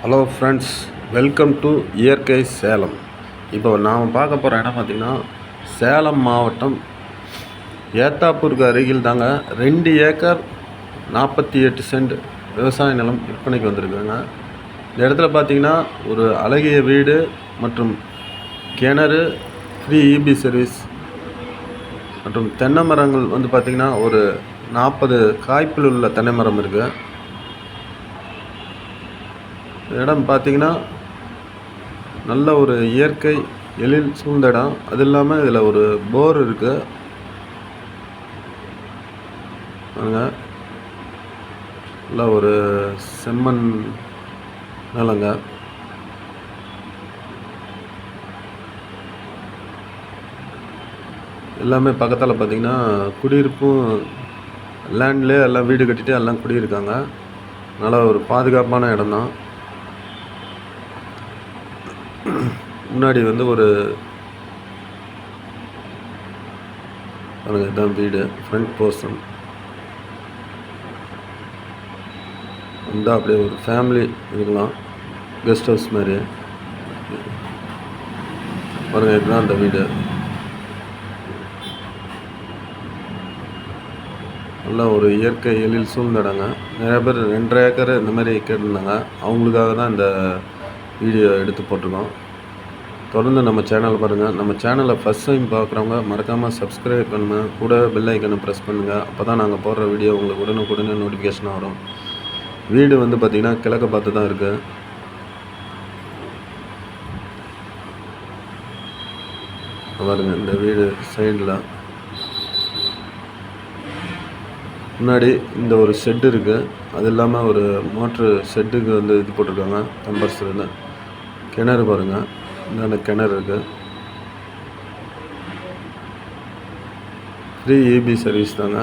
Hello friends welcome to இயற்கை சேலம். இப்போ நாம் பார்க்க போகிற இடம் பார்த்திங்கன்னா சேலம் மாவட்டம் ஏத்தாப்பூருக்கு அருகில் தாங்க ரெண்டு ஏக்கர் நாற்பத்தி எட்டு சென்ட் விவசாய நிலம் விற்பனைக்கு வந்திருக்குங்க இந்த இடத்துல பார்த்தீங்கன்னா ஒரு அழகிய வீடு மற்றும் கிணறு ஃப்ரீ இபி சர்வீஸ் மற்றும் தென்னை மரங்கள் வந்து பார்த்திங்கன்னா ஒரு நாற்பது காய்ப்பில் உள்ள தென்னை மரம் இருக்குது இடம் பார்த்தீங்கன்னா நல்ல ஒரு இயற்கை எழில் சூழ்ந்த இடம். அது இல்லாமல் இதில் ஒரு போர் இருக்குது பாருங்க. நல்ல ஒரு செம்மண் நிலங்க. எல்லாமே பக்கத்தில் பார்த்தீங்கன்னா குடியிருப்பும் லேண்ட்லேயே எல்லாம் வீடு கட்டிட்டு எல்லாம் குடியிருக்காங்க. நல்ல ஒரு பாதுகாப்பான இடம் தான் முன்னாடி வந்து ஒரு பாருங்க இதுதான் வீடு. ஃப்ரண்ட் போர்ஷன் வந்தால் அப்படியே ஒரு ஃபேமிலி இருக்கலாம். கெஸ்ட் ஹவுஸ் மாதிரி. பாருங்க இதுதான் அந்த வீடு. நல்லா ஒரு இயற்கை எழில் சூழ்ந்த இடங்க நிறைய பேர் ரெண்டரை ஏக்கர் இந்த மாதிரி கேட்டிருந்தாங்க. அவங்களுக்காக தான் இந்த வீடியோ எடுத்து போட்டிருக்கோம். தொடர்ந்து நம்ம சேனலை பாருங்கள் நம்ம சேனலை ஃபஸ்ட் டைம் பார்க்குறவங்க மறக்காமல் சப்ஸ்கிரைப் பண்ணுங்கள் கூட பெல் ஐக்கனை ப்ரெஸ் பண்ணுங்கள் அப்போ தான் நாங்கள் போடுற வீடியோ உங்களுக்கு உடனுக்குடனே நோட்டிஃபிகேஷன் வரும். வீடு வந்து பார்த்திங்கன்னா கிழக்க பார்த்து தான் இருக்குது பாருங்க இந்த வீடு சைடில் முன்னாடி இந்த ஒரு ஷெட்டு இருக்குது அது இல்லாமல் ஒரு மோட்ரு ஷெட்டுக்கு வந்து இது போட்டிருக்காங்க கம்பர்ஸில் கிணறு பாருங்கள் இந்தாண்ட கிணறு இருக்குது ஃப்ரீ இபி சர்வீஸ் தாங்க.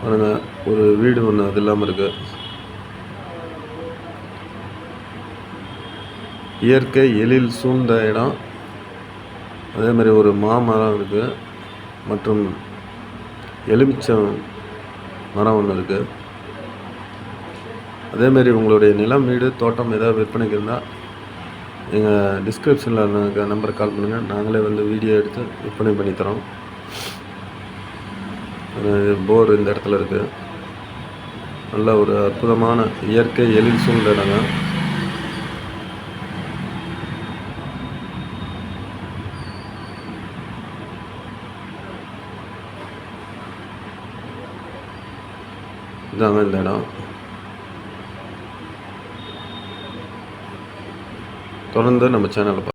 பாருங்கள் ஒரு வீடு ஒன்று அது இல்லாமல் இருக்குது இயற்கை எழில் சூழ்ந்த இடம். அதே மாதிரி ஒரு மாமரம் இருக்குது மற்றும் எலுமிச்சம் மரம் ஒன்று இருக்குது அதேமாரி உங்களுடைய நிலம் வீடு தோட்டம் ஏதாவது விற்பனைக்கு இருந்தால் எங்கள் டிஸ்கிரிப்ஷனில் இருக்க நம்பருக்கு கால் பண்ணுங்கள் நாங்களே வந்து வீடியோ எடுத்து விற்பனை பண்ணித்தரோம் போர் இந்த இடத்துல இருக்குது நல்ல ஒரு அற்புதமான இயற்கை எழில் சூழ்ந்த இடங்க இதாங்க இந்த இடம். தொடர்ந்து நம்ம சேனலை